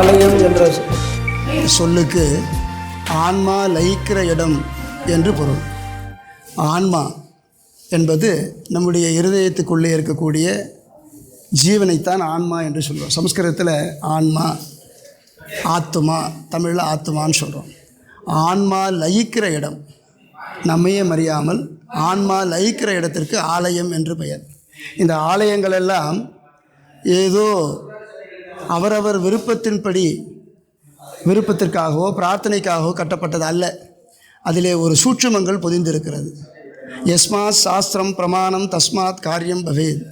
ஆலயம் என்ற சொல்லுக்கு ஆன்மா லயிக்கிற இடம் என்று பொருள். ஆன்மா என்பது நம்முடைய இருதயத்துக்குள்ளே இருக்கக்கூடிய ஜீவனைத்தான் ஆன்மா என்று சொல்கிறோம் சம்ஸ்கிருதத்தில் ஆன்மா ஆத்துமா தமிழில் ஆத்துமான்னு சொல்கிறோம் ஆன்மா லயிக்கிற இடம் நம்மையே மறியாமல் ஆன்மா லயிக்கிற இடத்திற்கு ஆலயம் என்று பெயர். இந்த ஆலயங்கள் எல்லாம் ஏதோ அவரவர் விருப்பத்தின்படி விருப்பத்திற்காகவோ பிரார்த்தனைக்காகவோ கட்டப்பட்டது அல்ல. அதிலே ஒரு சூட்சுமங்கள் பொதிந்திருக்கிறது. எஸ்மாத் சாஸ்திரம் பிரமாணம் தஸ்மாத் காரியம் பவேத்.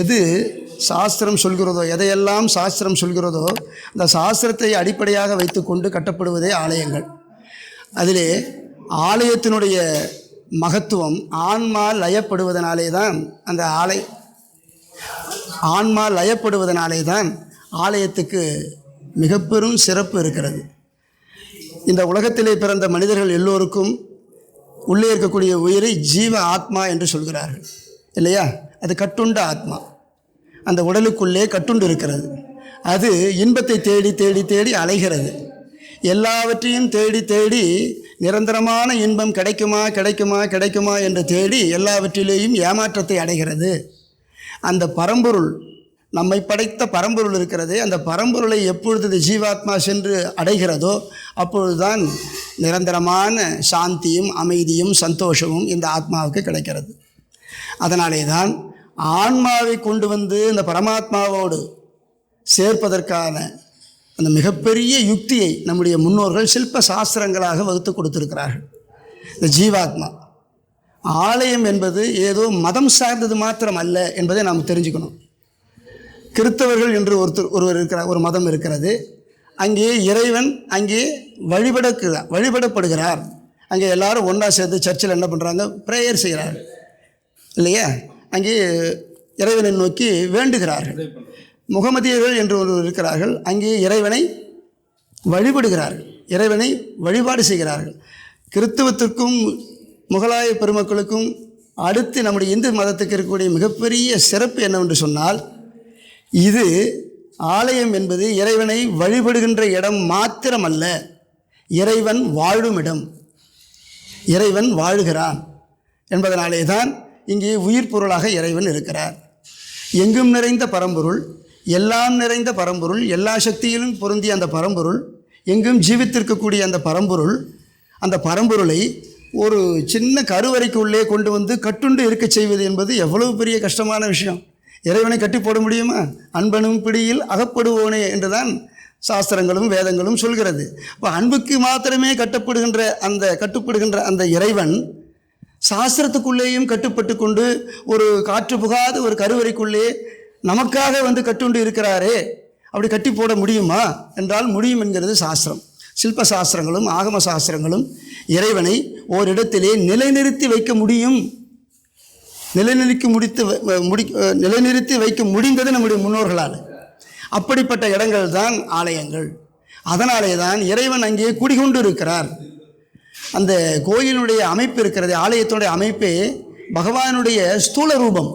எது சாஸ்திரம் சொல்கிறதோ எதையெல்லாம் சாஸ்திரம் சொல்கிறதோ அந்த சாஸ்திரத்தை அடிப்படையாக வைத்துக்கொண்டு கட்டப்படுவதே ஆலயங்கள். அதிலே ஆலயத்தினுடைய மகத்துவம் ஆன்மா லயப்படுவதனாலே தான் அந்த ஆலை ஆன்மா லயப்படுவதனாலே தான் ஆலயத்துக்கு மிக பெரும் சிறப்பு இருக்கிறது. இந்த உலகத்திலே பிறந்த மனிதர்கள் எல்லோருக்கும் உள்ளே இருக்கக்கூடிய உயிரை ஜீவ ஆத்மா என்று சொல்கிறார்கள். இல்லையா? அது கட்டுண்ட ஆத்மா. அந்த உடலுக்குள்ளே கட்டுண்டு இருக்கிறது. அது இன்பத்தை தேடி தேடி தேடி அலைகிறது. எல்லாவற்றையும் தேடி தேடி நிரந்தரமான இன்பம் கிடைக்குமா கிடைக்குமா கிடைக்குமா என்று தேடி எல்லாவற்றிலேயும் ஏமாற்றத்தை அடைகிறது. அந்த பரம்பொருள் நம்மை படைத்த பரம்பொருள் இருக்கிறதே அந்த பரம்பொருளை எப்பொழுது ஜீவாத்மா சென்று அடைகிறதோ அப்பொழுதுதான் நிரந்தரமான சாந்தியும் அமைதியும் சந்தோஷமும் இந்த ஆத்மாவுக்கு கிடைக்கிறது. அதனாலே தான் ஆன்மாவை கொண்டு வந்து இந்த பரமாத்மாவோடு சேர்ப்பதற்கான அந்த மிகப்பெரிய யுக்தியை நம்முடைய முன்னோர்கள் சில்ப சாஸ்திரங்களாக வகுத்து கொடுத்திருக்கிறார்கள். இந்த ஜீவாத்மா. ஆலயம் என்பது ஏதோ மதம் சார்ந்தது மாத்திரம் அல்ல என்பதை நாம் தெரிஞ்சுக்கணும். கிறித்தவர்கள் என்று ஒருத்தர் ஒருவர் இருக்கிறார் ஒரு மதம் இருக்கிறது. அங்கே இறைவன் அங்கே வழிபடக்கிறார் வழிபடப்படுகிறார். அங்கே எல்லாரும் ஒன்றா சேர்ந்து சர்ச்சில் என்ன பண்ணுறாங்க ப்ரேயர் செய்கிறார் இல்லையா? அங்கே இறைவனை நோக்கி வேண்டுகிறார்கள். முகமதியர்கள் என்று ஒருவர் இருக்கிறார்கள். அங்கே இறைவனை வழிபடுகிறார்கள். இறைவனை வழிபாடு செய்கிறார்கள். கிறித்துவத்திற்கும் முகலாய பெருமக்களுக்கும் அடுத்து நம்முடைய இந்து மதத்துக்கு இருக்கக்கூடிய மிகப்பெரிய சிறப்பு என்னவென்று சொன்னால் இது ஆலயம் என்பது இறைவனை வழிபடுகின்ற இடம் மாத்திரமல்ல இறைவன் வாழும் இடம் இறைவன் வாழுகிறான் என்பதனாலே தான் இங்கே உயிர் பொருளாக இறைவன் இருக்கிறார். எங்கும் நிறைந்த பரம்பொருள் எல்லாம் நிறைந்த பரம்பொருள் எல்லா சக்தியிலும் பொருந்திய அந்த பரம்பொருள் எங்கும் ஜீவித்திருக்கக்கூடிய அந்த பரம்பொருள் அந்த பரம்பொருளை ஒரு சின்ன கருவறைக்குள்ளே கொண்டு வந்து கட்டுண்டு இருக்கச் செய்வது என்பது எவ்வளவு பெரிய கஷ்டமான விஷயம். இறைவனை கட்டி போட முடியுமா? அன்பனும் பிடியில் அகப்படுவோனே என்றுதான் சாஸ்திரங்களும் வேதங்களும் சொல்கிறது. இப்போ அன்புக்கு மாத்திரமே கட்டப்படுகின்ற அந்த கட்டுப்படுகின்ற அந்த இறைவன் சாஸ்திரத்துக்குள்ளேயும் கட்டுப்பட்டு கொண்டு ஒரு காற்று புகாத ஒரு கருவறைக்குள்ளே நமக்காக வந்து கட்டுண்டு இருக்கிறாரே அப்படி கட்டி போட முடியுமா? என்றால் முடியும் என்கிறது சாஸ்திரம். சில்ப சாஸ்திரங்களும் ஆகம சாஸ்திரங்களும் இறைவனை ஓரிடத்திலே நிலைநிறுத்தி வைக்க முடியும். நிலைநிறுத்தி முடித்து முடி நிலைநிறுத்தி வைக்க முடிந்தது நம்முடைய முன்னோர்களால். அப்படிப்பட்ட இடங்கள் தான் ஆலயங்கள். அதனாலே தான் இறைவன் அங்கே குடிகொண்டு இருக்கிறார். அந்த கோயிலுடைய அமைப்பு இருக்கிறது ஆலயத்தினுடைய அமைப்பே பகவானுடைய ஸ்தூல ரூபம்.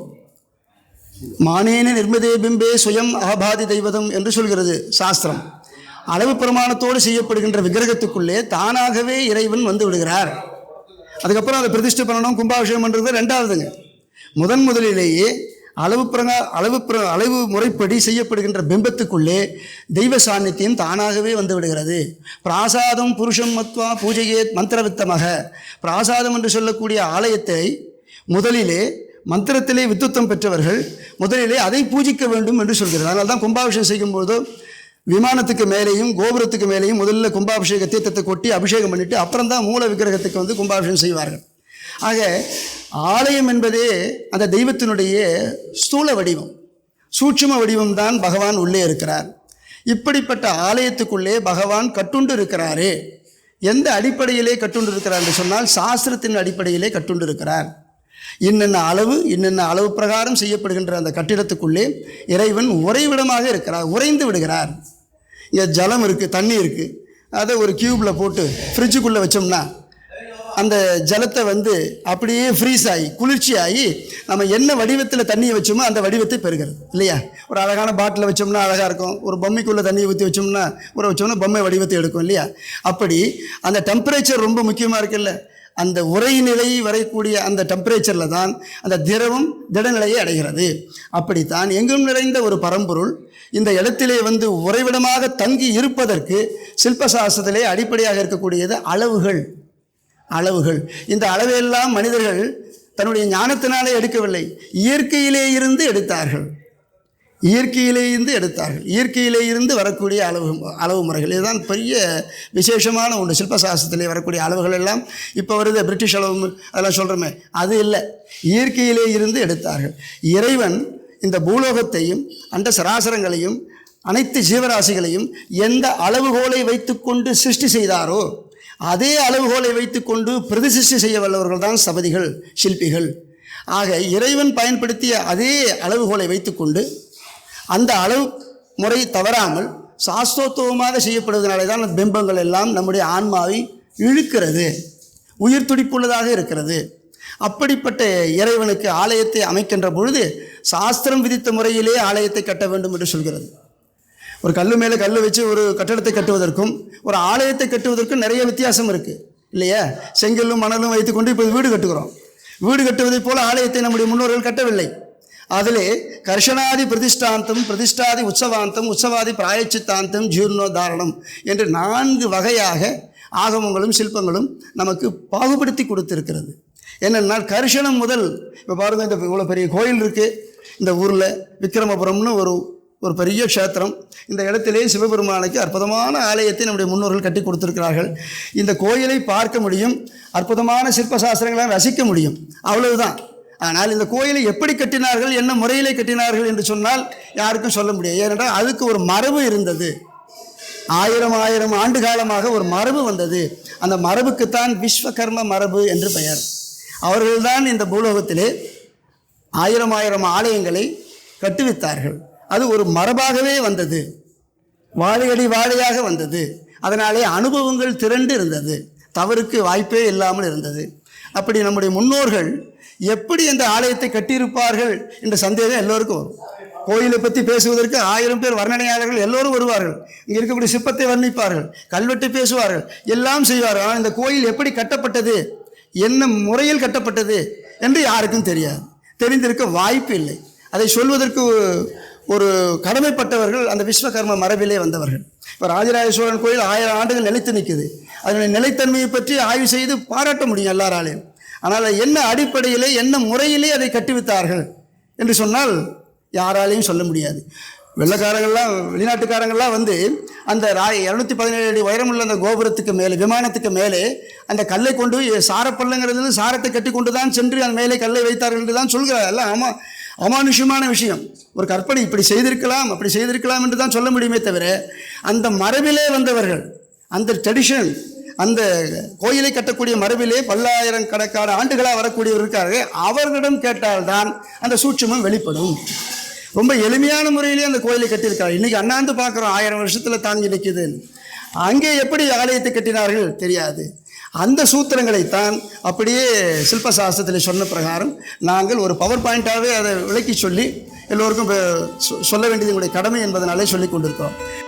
மானேன நிர்மதே பிம்பே சுயம் அகபாதி தெய்வதம் என்று சொல்கிறது சாஸ்திரம். அளவு பிரமாணத்தோடு செய்யப்படுகின்ற விக்கிரகத்துக்குள்ளே தானாகவே இறைவன் வந்து விடுகிறார். அதுக்கப்புறம் அதை பிரதிஷ்டை பண்ணணும் கும்பாபிஷேகம் பண்ணுறது ரெண்டாவதுங்க. முதன் முதலிலேயே அளவு பிரகா அளவு பிர அளவு முறைப்படி செய்யப்படுகின்ற பிம்பத்துக்குள்ளே தெய்வ சாநித்தியம் தானாகவே வந்து விடுகிறது பிராசாதம் புருஷம் மத்வா பூஜையே மந்திரவித்தமாக. பிராசாதம் என்று சொல்லக்கூடிய ஆலயத்தை முதலிலே மந்திரத்திலே வித்துத்தம் பெற்றவர்கள் முதலிலே அதை பூஜிக்க வேண்டும் என்று சொல்கிறது அதனால தான் கும்பாபிஷேகம் செய்யும்போது விமானத்துக்கு மேலேயும் கோபுரத்துக்கு மேலேயும் முதல்ல கும்பாபிஷேக தீர்த்தத்தை கொட்டி அபிஷேகம் பண்ணிட்டு அப்புறம் தான் மூல விக்கிரகத்துக்கு வந்து கும்பாபிஷேகம் செய்வார்கள். ஆக ஆலயம் என்பதே அந்த தெய்வத்தினுடைய ஸ்தூல வடிவம். சூட்சும வடிவம்தான் பகவான் உள்ளே இருக்கிறார். இப்படிப்பட்ட ஆலயத்துக்குள்ளே பகவான் கட்டுண்டு இருக்கிறாரே எந்த அடிப்படையிலே கட்டுண்டு இருக்கிறார் என்று சொன்னால் சாஸ்திரத்தின் அடிப்படையிலே கட்டுண்டு இருக்கிறார் இன்னென்ன அளவு இன்னென்ன அளவு பிரகாரம் செய்யப்படுகின்ற அந்த கட்டிடத்துக்குள்ளே இறைவன் உறைவிடமாக இருக்கிறார் உறைந்து விடுகிறார். இங்கே ஜலம் இருக்குது தண்ணி இருக்குது அதை ஒரு கியூப்பில் போட்டு ஃப்ரிட்ஜுக்குள்ளே வச்சோம்னா அந்த ஜலத்தை வந்து அப்படியே ஃப்ரீஸ் ஆகி குளிர்ச்சி ஆகி நம்ம என்ன வடிவத்தில் தண்ணியை வச்சோமோ அந்த வடிவத்தை பெறுகிறது. இல்லையா? ஒரு அழகான பாட்டில் வச்சோம்னா அழகாக இருக்கும். ஒரு பொம்மைக்குள்ளே தண்ணியை ஊற்றி வச்சோம்னா ஊற வச்சோம்னா பொம்மை வடிவத்தை எடுக்கும் இல்லையா? அப்படி அந்த டெம்பரேச்சர் ரொம்ப முக்கியமாக இருக்குல்ல. அந்த உரைநிலை வரைக்கூடிய அந்த டெம்பரேச்சரில் தான் அந்த திரவம் திடநிலையை அடைகிறது. அப்படித்தான் எங்கும் நிறைந்த ஒரு பரம்பொருள் இந்த இடத்திலே வந்து உறைவிடமாக தங்கி இருப்பதற்கு சில்பசாஸ்திரத்திலே அடிப்படையாக இருக்கக்கூடியது அளவுகள். அளவுகள். இந்த அளவையெல்லாம் மனிதர்கள் தன்னுடைய ஞானத்தினாலே எடுக்கவில்லை. இயற்கையிலே இருந்து எடுத்தார்கள். இயற்கையிலே இருந்து எடுத்தார்கள். இயற்கையிலே இருந்து வரக்கூடிய அளவு அளவு முறைகள். இதுதான் பெரிய விசேஷமான ஒன்று. சில்பசாஸ்திரத்திலே வரக்கூடிய அளவுகள் எல்லாம் இப்போ வருது. பிரிட்டிஷ் அளவு அதெல்லாம் சொல்கிறோமே அது இல்லை. இயற்கையிலே இருந்து எடுத்தார்கள். இறைவன் இந்த பூலோகத்தையும் அண்ட சராசரங்களையும் அனைத்து ஜீவராசிகளையும் எந்த அளவுகோலை வைத்துக்கொண்டு சிருஷ்டி செய்தாரோ அதே அளவுகோலை வைத்துக்கொண்டு பிரதிசிருஷ்டி செய்ய வல்லவர்கள் தான் சபதிகள் சில்பிகள் ஆக இறைவன் பயன்படுத்திய அதே அளவுகோலை வைத்துக்கொண்டு அந்த அளவு முறை தவறாமல் சாஸ்திரோத்துவமாக செய்யப்படுவதனாலே தான் அந்த பிம்பங்கள் எல்லாம் நம்முடைய ஆன்மாவை இழுக்கிறது உயிர் துடிப்புள்ளதாக இருக்கிறது. அப்படிப்பட்ட இறைவனுக்கு ஆலயத்தை அமைக்கின்ற பொழுது சாஸ்திரம் விதித்த முறையிலே ஆலயத்தை கட்ட வேண்டும் என்று சொல்கிறது. ஒரு கல் மேலே கல் வச்சு ஒரு கட்டடத்தை கட்டுவதற்கும் ஒரு ஆலயத்தை கட்டுவதற்கும் நிறைய வித்தியாசம் இருக்குது இல்லையா? செங்கல்லும் மணலும் வைத்துக்கொண்டு இப்போ வீடு கட்டுகிறோம். வீடு கட்டுவதைப் போல ஆலயத்தை நம்முடைய முன்னோர்கள் கட்டவில்லை. அதிலே கர்ஷனாதி பிரதிஷ்டாந்தம் பிரதிஷ்டாதி உற்சவாந்தம் உற்சவாதி பிராயச்சித்தாந்தம் ஜீர்ணோதாரணம் என்று நான்கு வகையாக ஆகமங்களும் சிற்பங்களும் நமக்கு பாகுபடுத்தி கொடுத்திருக்கிறது. என்னென்னா கர்ஷனம் முதல் இப்போ பாருங்கள் இந்த இவ்வளோ பெரிய கோயில் இருக்குது இந்த ஊரில் விக்ரமபுரம்னு ஒரு ஒரு பெரிய க்ஷேத்திரம். இந்த இடத்திலே சிவபெருமானுக்கு அற்புதமான ஆலயத்தை நம்முடைய முன்னோர்கள் கட்டி கொடுத்துருக்கிறார்கள். இந்த கோயிலை பார்க்க முடியும் அற்புதமான சிற்பசாஸ்திரங்களை ரசிக்க முடியும். அவ்வளவுதான். ஆனால் இந்த கோயிலை எப்படி கட்டினார்கள் என்ன முறையிலே கட்டினார்கள் என்று சொன்னால் யாருக்கும் சொல்ல முடியாது. ஏனென்றால் அதுக்கு ஒரு மரபு இருந்தது. ஆயிரம் ஆயிரம் ஆண்டு காலமாக ஒரு மரபு வந்தது. அந்த மரபுக்குத்தான் விஸ்வகர்ம மரபு என்று பெயர். அவர்கள்தான் இந்த பூலோகத்திலே ஆயிரம் ஆயிரம் ஆலயங்களை கட்டுவித்தார்கள். அது ஒரு மரபாகவே வந்தது. வாழையடி வாழையாக வந்தது. அதனாலே அனுபவங்கள் திரண்டு இருந்தது. தவறுக்கு வாய்ப்பே இல்லாமல் இருந்தது. அப்படி நம்முடைய முன்னோர்கள் எப்படி அந்த ஆலயத்தை கட்டியிருப்பார்கள் என்ற சந்தேகம் எல்லோருக்கும் வரும். கோயிலை பற்றி பேசுவதற்கு ஆயிரம் பேர் வர்ணனையாளர்கள் எல்லோரும் வருவார்கள். இங்கே இருக்கக்கூடிய சிற்பத்தை வர்ணிப்பார்கள் கல்வெட்டு பேசுவார்கள் எல்லாம் செய்வார்கள். ஆனால் இந்த கோயில் எப்படி கட்டப்பட்டது? என்ன முறையில் கட்டப்பட்டது? என்று யாருக்கும் தெரியாது. தெரிந்திருக்க வாய்ப்பு இல்லை. அதை சொல்வதற்கு ஒரு கடமைப்பட்டவர்கள் அந்த விஸ்வகர்ம மரபிலே வந்தவர்கள். இப்போ ராஜராஜ சோழன் கோயில் ஆயிரம் ஆண்டுகள் நிலைத்து நிற்குது அதனுடைய நிலைத்தன்மையை பற்றி ஆய்வு செய்து பாராட்ட முடியும் எல்லாராலையும். ஆனால் என்ன அடிப்படையிலே என்ன முறையிலே அதை கட்டுவித்தார்கள் என்று சொன்னால் யாராலையும் சொல்ல முடியாது. வெள்ளக்காரங்கள்லாம் வெளிநாட்டுக்காரங்கள்லாம் வந்து அந்த ராய் இரநூத்தி பதினேழு அடி உயரமுள்ள அந்த கோபுரத்துக்கு மேலே விமானத்துக்கு மேலே அந்த கல்லை கொண்டு சாரப்பள்ளங்கிறது சாரத்தை கட்டி கொண்டு தான் சென்று அந்த மேலே கல்லை வைத்தார்கள் என்று தான் சொல்கிறார். எல்லாம் ஆமாம் அமானுஷ்யமான விஷயம். ஒரு கற்பனை இப்படி செய்திருக்கலாம் அப்படி செய்திருக்கலாம் என்று தான் சொல்ல முடியுமே தவிர அந்த மரபிலே வந்தவர்கள் அந்த ட்ரெடிஷன் அந்த கோயிலை கட்டக்கூடிய மரபிலே பல்லாயிரம் கணக்கான ஆண்டுகளாக வரக்கூடியவர் இருக்கார்கள். அவர்களிடம் கேட்டால்தான் அந்த சூட்சமம் வெளிப்படும். ரொம்ப எளிமையான முறையிலே அந்த கோயிலை கட்டியிருக்காரு இன்றைக்கி அண்ணாந்து பார்க்குறோம் ஆயிரம் வருஷத்தில் தாங்கி நிற்குதுன்னு அங்கே எப்படி ஆலயத்தை கட்டினார்கள்? தெரியாது. அந்த சூத்திரங்களைத்தான் அப்படியே சில்பசாஸ்திரத்தில் சொன்ன பிரகாரம் நாங்கள் ஒரு பவர் பாயிண்ட்டாகவே அதை விளக்கி சொல்லி எல்லோருக்கும் சொல்ல வேண்டியது எங்களுடைய கடமை என்பதனாலே சொல்லி கொண்டிருக்கிறோம்.